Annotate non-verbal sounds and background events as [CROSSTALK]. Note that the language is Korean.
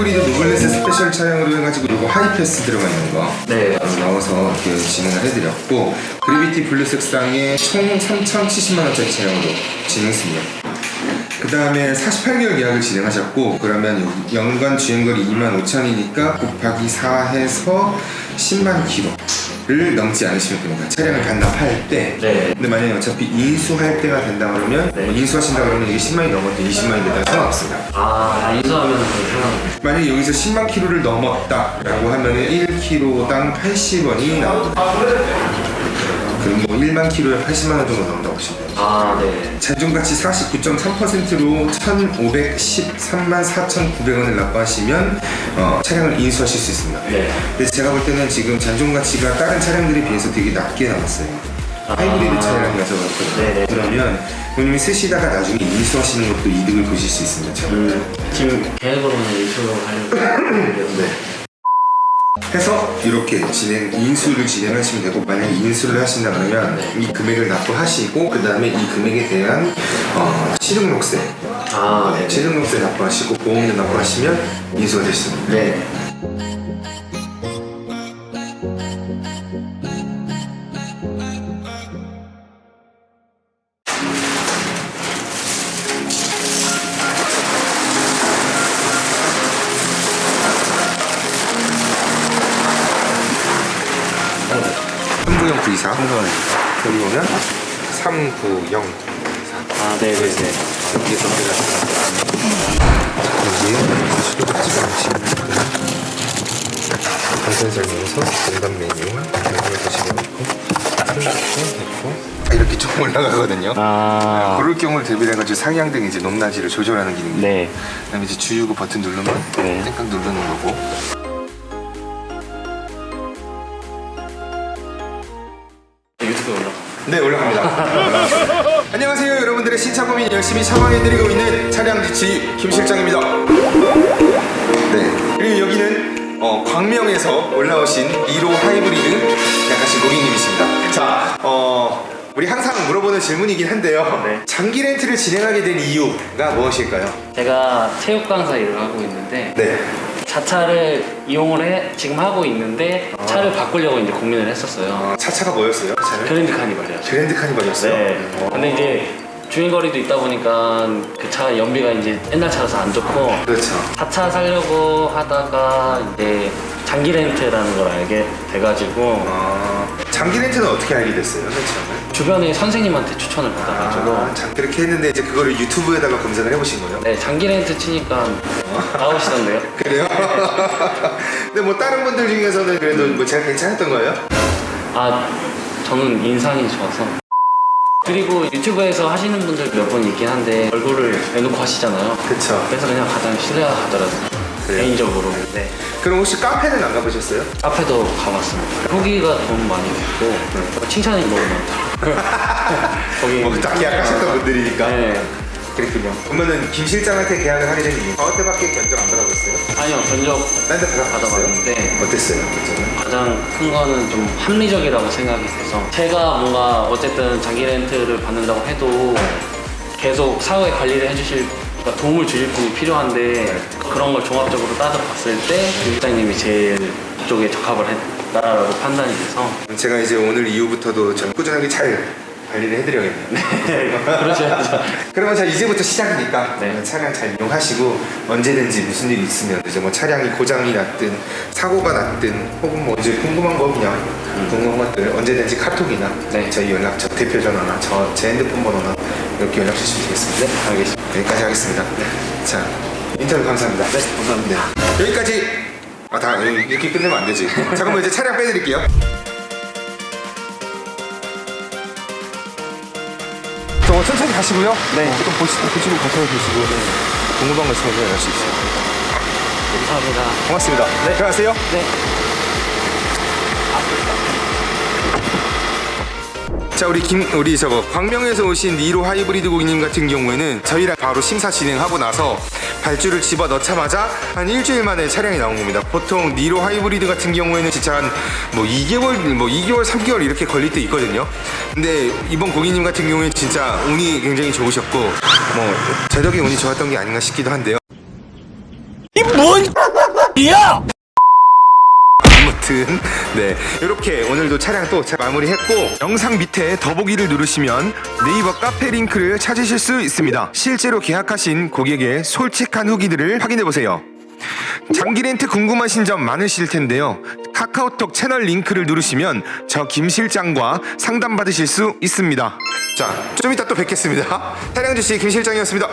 스페셜 차량으로 해가지고 이거 하이패스 들어가 있는 거 네. 어, 넣어서 이렇게 진행을 해드렸고 그래비티 블루 색상의 총 3,070만 원짜리 차량으로 진행했습니다. 그 다음에 48개월 계약을 진행하셨고 그러면 연간 주행거리 2만 5천이니까 곱하기 4 해서 10만 킬로 를 넘지 않으시면 됩니다. 차량을 반납할 때 네. 근데 만약에 어차피 인수할 때가 된다 그러면 네. 뭐 인수하신다 그러면 이게 10만이 넘었든 20만이 됐든 상관없습니다. 아, 인수하면 상관없어요. 만약에 여기서 10만 킬로를 넘었다라고 하면은 1킬로당 80원이 나옵니다. 그럼 뭐 1만 킬로에 80만 원 정도 나온다고 보시면 돼요. 아, 네. 잔존가치 49.3%로 1,513만 4,900원을 납부하시면 어, 차량을 인수하실 수 있습니다. 네. 근데 제가 볼 때는 지금 잔존가치가 다른 차량들에 비해서 되게 낮게 나왔어요. 하이브리드 차량이라서 네네. 그렇거든요. 그러면 본인이 쓰시다가 나중에 인수하시는 것도 이득을 보실 수 있습니다. 제가 볼. 음, 지금 계획으로는 인수하려고. 네. 해서 이렇게 진행 인수를 진행하시면 되고 만약에 인수를 하신다 그러면 이 금액을 납부하시고 그 다음에 이 금액에 대한 어, 실흥록세 아, 네. 실흥록세 납부하시고 보험료 납부하시면 인수가 되십니다. 네. 삼구형 V4 여기 보면 삼구형 아, 네, 네, 네. 이게 전개가 여기에 수도꼭지 방식 간단 설명서 공간 메뉴 메뉴 보시면 있고 이렇게 쭉 올라가거든요. 아, 고를 경우를 대비해가지고 상향 등 이제 높낮이를 조절하는 기능입니다. 네. 그다음에 이제 주유구 버튼 누르면 네. 땡깡 누르는 거고. 유튜브에 올라. 네 올라갑니다. [LAUGHS] 안녕하세요 여러분들의 신차 고민 열심히 샤방해드리고 있는 차량 지치 김 실장입니다. 네 그리고 여기는 어, 광명에서 올라오신 1호 하이브리드 약하신 고객님이십니다. 자 어. 우리 항상 물어보는 질문이긴 한데요. 네. 장기 렌트를 진행하게 된 이유가 무엇일까요? 제가 체육 강사 일을 하고 있는데 네. 자차를 이용을 해 지금 하고 있는데 차를 바꾸려고 이제 고민을 했었어요. 어, 차차가 뭐였어요? 차는? 그랜드 카니발이요. 그랜드 카니발이었어요. 네. 어. 근데 이제 주행거리도 있다 보니까 그 차 연비가 이제 옛날 차라서 안 좋고 그렇죠. 자차 사려고 하다가 이제 장기 렌트라는 걸 알게 돼가지고 어, 장기 렌트는 어떻게 알게 됐어요? 맨 처음에? 주변에 선생님한테 추천을 받아가지고 아, 자, 그렇게 했는데 이제 그거를 유튜브에다가 검색을 해보신 거예요? 네 장기 렌트 치니까 나오시던데요. [LAUGHS] 그래요? 근데 뭐 다른 분들 중에서는 그래도 뭐 제가 괜찮았던 거예요? 아 저는 인상이 좋아서 그리고 유튜브에서 하시는 분들 몇 분 있긴 한데 얼굴을 내놓고 하시잖아요. 그쵸. 그래서 그냥 가장 신뢰하더라고요. 그래요? 개인적으로. 네. 그럼 혹시 카페는 안 가보셨어요? 카페도 가봤습니다. 후기가 도움 많이 됐고 칭찬이 너무 많다. [LAUGHS] 거기 뭐 딱히 약하셨던 분들이니까 네. 그랬군요 그러면은 김 실장한테 계약을 하게 된 이유 저한테밖에 견적 안 받아봤어요? 아니요 견적 딴데 받아봤어요? 받아봤는데 어땠어요? 견적은? 가장 큰 거는 좀 합리적이라고 생각이 돼서 제가 뭔가 어쨌든 장기 렌트를 받는다고 해도 계속 사후에 관리를 해주실 그러니까 도움을 주실 분이 필요한데 그런 걸 종합적으로 따져봤을 때 유기장님이 제일 그쪽에 적합을 했다라고 판단이 돼서 제가 이제 오늘 이후부터도 좀 꾸준하게 잘 관리를 해드려야겠네요 네 그러셔야죠 [LAUGHS] 그러면 자 이제부터 시작이니까 네. 차량 잘 이용하시고 언제든지 무슨 일이 있으면 이제 뭐 차량이 고장이 났든 사고가 났든 혹은 뭐 이제 궁금한 거 그냥 궁금한 것들 언제든지 카톡이나 네. 저희 연락처 대표 전화나 저 제 핸드폰 번호나 이렇게 연락 주시면 되겠습니다. 네 알겠습니다 여기까지 하겠습니다. 자 인터뷰 감사합니다. 네 감사합니다. 여기까지 아 다 이렇게 끝내면 안 되지. 자 그럼 이제 차량 빼드릴게요. 저 천천히 가시고요. 네. 좀 보시고 보시고 가셔도 되시고 궁금한 거 있으면 연락 주십시오. 감사합니다 고맙습니다. 네. 들어가세요. 네 자 우리 김 우리 저거 광명에서 오신 니로 하이브리드 고객님 같은 경우에는 저희랑 바로 심사 진행하고 나서 발주를 집어 넣자마자 한 일주일 만에 차량이 나온 겁니다. 보통 니로 하이브리드 같은 경우에는 진짜 한 뭐 2개월 뭐 2개월 3개월 이렇게 걸릴 때 있거든요. 근데 이번 고객님 같은 경우에는 진짜 운이 굉장히 좋으셨고 뭐 제덕이 운이 좋았던 게 아닌가 싶기도 한데요. [LAUGHS] 아무튼 네. 이렇게 오늘도 차량 또 잘 마무리했고 영상 밑에 더보기를 누르시면 네이버 카페 링크를 찾으실 수 있습니다. 실제로 계약하신 고객의 솔직한 후기들을 확인해 보세요. 장기 렌트 궁금하신 점 많으실 텐데요. 카카오톡 채널 링크를 누르시면 저 김 실장과 상담 받으실 수 있습니다. 자 좀 이따 또 뵙겠습니다. [LAUGHS] 차량 주시 김 실장이었습니다